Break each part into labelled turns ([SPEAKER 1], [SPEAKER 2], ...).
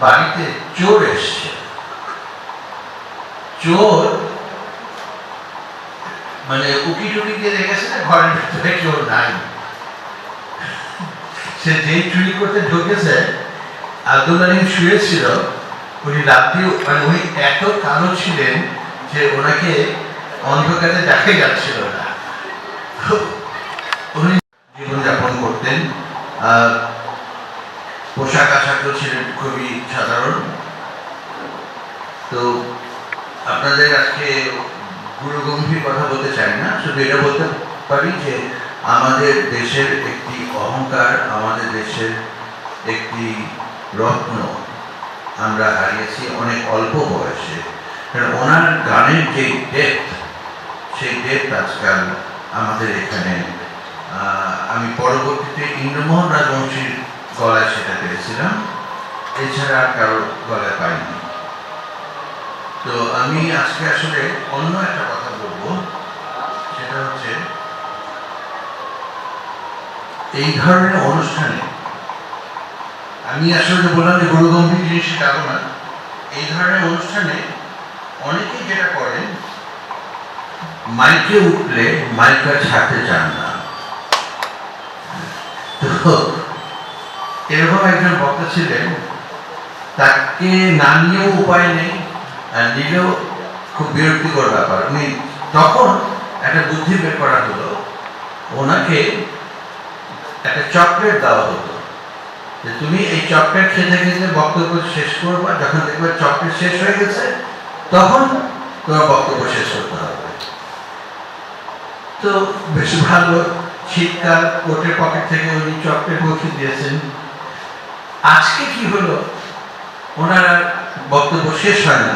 [SPEAKER 1] বাড়িতে চোর এসছে। চোর মানে উকি টুকি দিয়ে দেখেছে না? ঘরের ভিতরে চোর নাই। সে যেই চুরি করতে ঢুকেছে, আব্দুল আলিম শুয়েছিল। উনি রাত্রি মানে উনি এত কালো ছিলেন যে ওনাকে অন্ধকারে দেখা যাচ্ছিল না। উনি জীবনযাপন করতেন। পোশাক আশাকও ছিলেন খুবই সাধারণ। তো আপনাদের আজকে গুরুগম্ভীর কথা বলতে চাই না, শুধু এটা বলতে পারি যে আমাদের দেশের একটি অহংকার, আমাদের দেশের একটি রত্ন আমরা হারিয়েছি অনেক অল্প বয়সে। ওনার গানের যে ডেপথ সেই ডেপথ আজকাল আমাদের এখানে আমি পরবর্তীতে ইন্দ্রমোহন রাজবংশীর গলায় সেটা পেয়েছিলাম। এছাড়া আর কারোর গলায় পাইনি। তো আমি আজকে আসলে অন্য একটা কথা বলব, সেটা হচ্ছে এই ধরনের অনুষ্ঠানে আমি আসলে বললাম যে গুরুগম্ভীর জিনিস যাব না। এই ধরনের অনুষ্ঠানে অনেকেই যেটা করেন, মাইকে উঠলে মাইকটা ছাড়তে চান না। তো এরকম একজন বক্তা ছিলেন তাকে না নিয়েও উপায় নেই, আর নিলেও খুব বিরক্তিকর ব্যাপার। উনি তখন একটা বুদ্ধি বের করা হলো, ওনাকে একটা চকলেট দেওয়া হতো যে তুমি এই চকলেট খেতে খেতে বক্তব্য শেষ করবা, যখন দেখবে চকলেট শেষ হয়ে গেছে, তখন তোমার বক্তব্য শেষ করতে হবে। তো বেশ ভালো, শীতকাল, কোটের পকেট থেকে উনি চকলেট মুখে দিয়েছেন। আজকে কি হলো? ওনার বক্তব্য শেষ হয় না।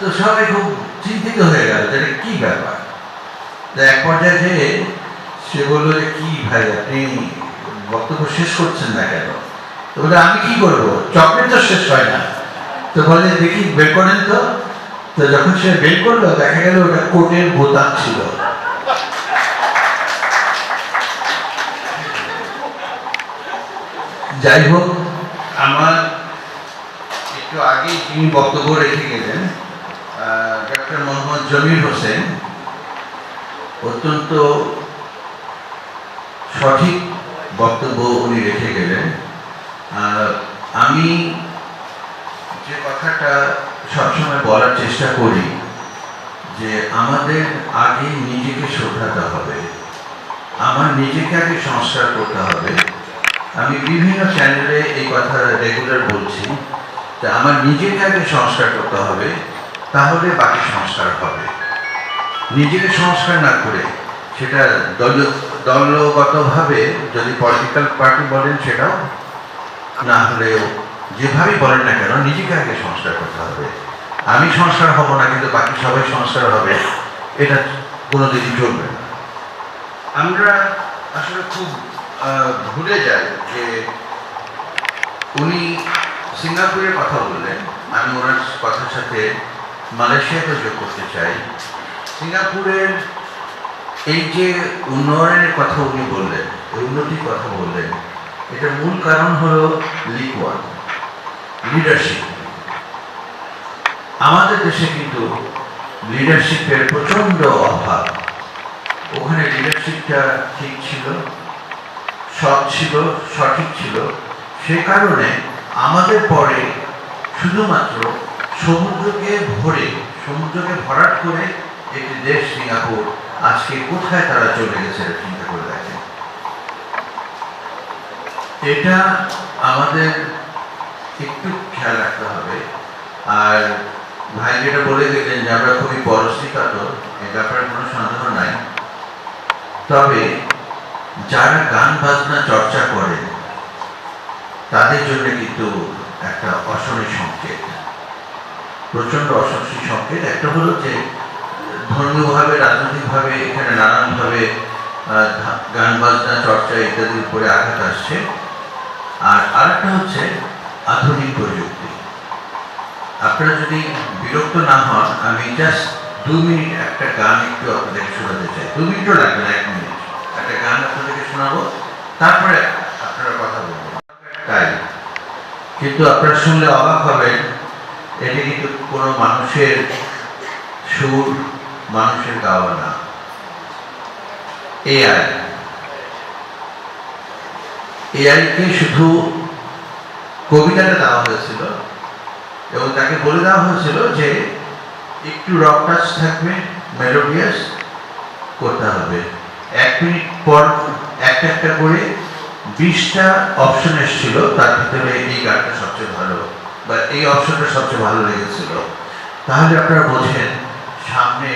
[SPEAKER 1] তো সবাই খুব চিন্তিত হয়ে গেল যে কি ব্যাপার? এক পর্যায়ে যেয়ে সে বলল যে, কি ভাই, আপনি বক্তব্য শেষ করছেন না কেন? তো বলে আমি কি করব? চকলেট তো শেষ হয় না। তো বলে, দেখি, বের করেন তো। তো যখন সে বের করল, দেখা গেল ওটা কোটের বোতাম ছিল। যাই হোক, আমার একটু আগে যিনি বক্তব্য রেখে গেলেন ডক্টর মোহাম্মদ জমির হোসেন। অত্যন্ত সঠিক বক্তব্য উনি রেখে গেলেন। আমি যে কথাটা সবসময় বলার চেষ্টা করি, যে আমাদের আগে নিজেকে শোধরাতে হবে। আমার নিজেকে আগে সংস্কার করতে হবে। আমি বিভিন্ন চ্যানেলে এই কথা রেগুলার বলছি। যে আমার নিজেকে আগে সংস্কার করতে হবে, তাহলে বাকি সংস্কার হবে। নিজেকে সংস্কার না করে সেটা দল, দলগতভাবে যদি পলিটিক্যাল পার্টি বলেন সেটাও, না হলেও যেভাবেই বলেন না কেন, নিজেকে আগে সংস্কার করতে হবে। আমি সংস্কার হব না, কিন্তু বাকি সবাই সংস্কার হবে, এটা কোনোদিনই চলবে না। আমরা আসলে খুব ভুলে যাই যে উনি সিঙ্গাপুরের কথা বললেন আমি ওনার কথার সাথে মালয়েশিয়াকে যোগ করতে চাই। সিঙ্গাপুরের এই যে উন্নয়নের কথা উনি বললেন উন্নতির কথা বললেন, এটার মূল কারণ হলো লিকুয়ান লিডারশিপ আমাদের দেশে কিন্তু লিডারশিপের প্রচণ্ড অভাব। ওখানে লিডারশিপটা ঠিক ছিল, সৎ ছিল, সঠিক ছিল। সে কারণে আমাদের পরে শুধুমাত্র সমুদ্রকে ভরে, সমুদ্রকে ভরাট করে একটি দেশ সিঙ্গাপুর আজকে কোথায় তারা চলে গেছে চিন্তা করে দেখেন। এটা আমাদের একটু খেয়াল রাখতে হবে। আর ভাই যেটা বলে গেলেন যে আমরা খুবই পরশ্রী কাতর এ ব্যাপারে কোনো সন্দেহ নাই। তবে যারা গান বাজনা চর্চা করেন তাদের জন্য কিন্তু একটা সংকেত। প্রচণ্ড অস্বস্তি সংকেত। একটা হলো যে, ধর্মীয়ভাবে, রাজনৈতিকভাবে, এখানে নানানভাবে গান বাজনা, চর্চা ইত্যাদির উপরে আঘাত আসছে। আর আরেকটা হচ্ছে আধুনিক প্রযুক্তি। আপনারা যদি বিরক্ত না হন, আমি জাস্ট দু মিনিট একটা গান একটু আপনাদেরকে শোনাতে চাই। দু মিনিটও লাগবে না, এক মিনিট। একটা গান আপনাদেরকে শোনাবো, তারপরে আপনারা কথা বলবেন তাই কিন্তু আপনারা শুনলে অবাক হবেন, এটি কিন্তু কোনো মানুষের সুর, মানুষের গাওয়া না এআই। এআইকে শুধু কবিতাটা দেওয়া হয়েছিল এবং তাকে বলে দেওয়া হয়েছিল যে একটু রক টাচ থাকবে মেলোডিয়াস করতে হবে। এক মিনিট পর একটা একটা করে বিশটা অপশন এসেছিল, তার ভিতরে এই গানটা সবচেয়ে ভালো। বা এই অপশনটা সবচেয়ে ভালো লেগেছিল। তাহলে আপনারা বোঝেন, সামনে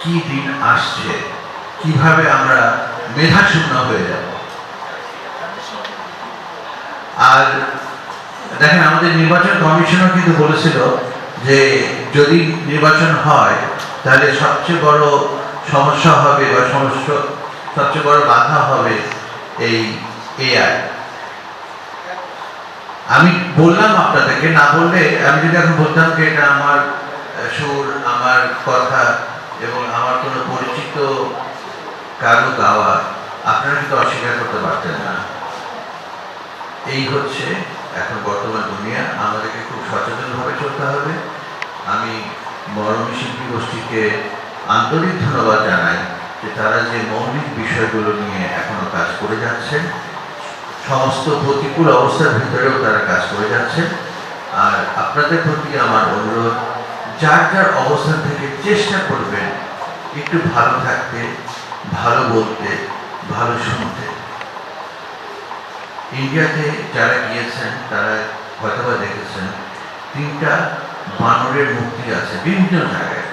[SPEAKER 1] কি দিন আসছে, কীভাবে আমরা মেধাশূন্য হয়ে যাব। আর দেখেন, আমাদের নির্বাচন কমিশনও কিন্তু বলেছিল যে যদি নির্বাচন হয়, তাহলে সবচেয়ে বড় সমস্যা হবে বা সমস্যা, সবচেয়ে বড় বাধা হবে এই এআই আমি বললাম আপনাদেরকে, না বললে আমি যদি এখন বলতাম যে এটা আমার সুর, আমার কথা এবং আমার কোনো পরিচিত কারও গাওয়া, আপনারা কিন্তু অস্বীকার করতে পারতেন না। এই হচ্ছে এখন বর্তমান দুনিয়া। আমাদেরকে খুব সচেতনভাবে চলতে হবে। আমি মরমী শিল্পী গোষ্ঠীকে আন্তরিক ধন্যবাদ জানাই যে তারা যে মৌলিক বিষয়গুলো নিয়ে এখনও কাজ করে যাচ্ছেন সমস্ত প্রতিকূল অবস্থার ভিতরেও তারা কাজ করে যাচ্ছে। আর আপনাদের প্রতি আমার অনুরোধ, যার যার অবস্থান থেকে চেষ্টা করবেন একটু ভালো থাকতে, ভালো বলতে, ভালো শুনতে। ইন্ডিয়াতে যারা গিয়েছেন, তারা হয়তোবা দেখেছেন, তিনটা বানরের মুক্তি আছে বিভিন্ন জায়গায়,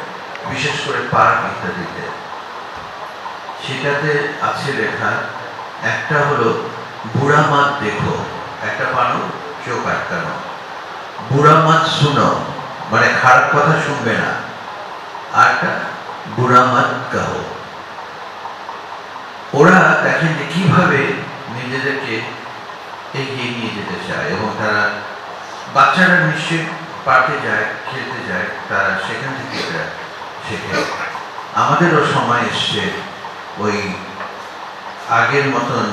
[SPEAKER 1] বিশেষ করে পার্ক ইত্যাদিতে। সেটাতে আছে লেখা, একটা হলো বুড়া মাত দেখো, একটা বানর চোখ আটকানো বুড়া মাছ শুনো মানে খারাপ কথা শুনবে না। আরটা বুড়া মাত গাও। ওরা দেখেন যে কীভাবে নিজেদেরকে এগিয়ে নিয়ে যেতে চায় এবং তারা বাচ্চারা নিশ্চয়ই পার্কে যায়, খেলতে যায়, তারা সেখান থেকে শেখে। আমাদেরও সময় এসছে ওই আগের মতন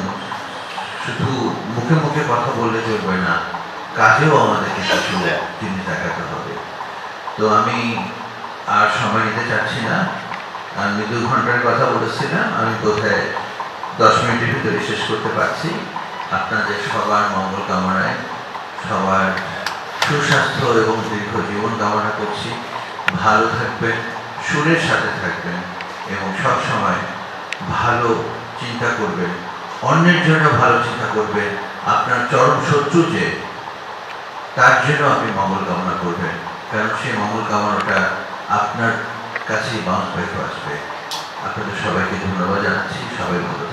[SPEAKER 1] শুধু মুখে মুখে কথা বললে চলবে না, কাজেও আমাদেরকে কিছু তিনি দেখাতে হবে। তো আমি আর সময় নিতে চাচ্ছি না। আমি দু ঘণ্টার কথা বলেছিলাম, আমি কোথায় দশ মিনিটের ভিতরে শেষ করতে পারছি। আপনাদের সবার মঙ্গল কামনায়, সবার সুস্বাস্থ্য এবং দীর্ঘ জীবন কামনা করছি। ভালো থাকবেন, সুরের সাথে থাকবেন এবং সব সময় ভালো চিন্তা করবেন। অন্যের জন্য ভালো চিন্তা করবেন আপনার চরম শত্রু যে, তার জন্য আপনি মঙ্গল কামনা করবেন। কারণ সেই মঙ্গল কামনাটা আপনার কাছেই বাউন্স ব্যাক আসবে। আপনাদের সবাইকে ধন্যবাদ জানাচ্ছি। সবাই ভালো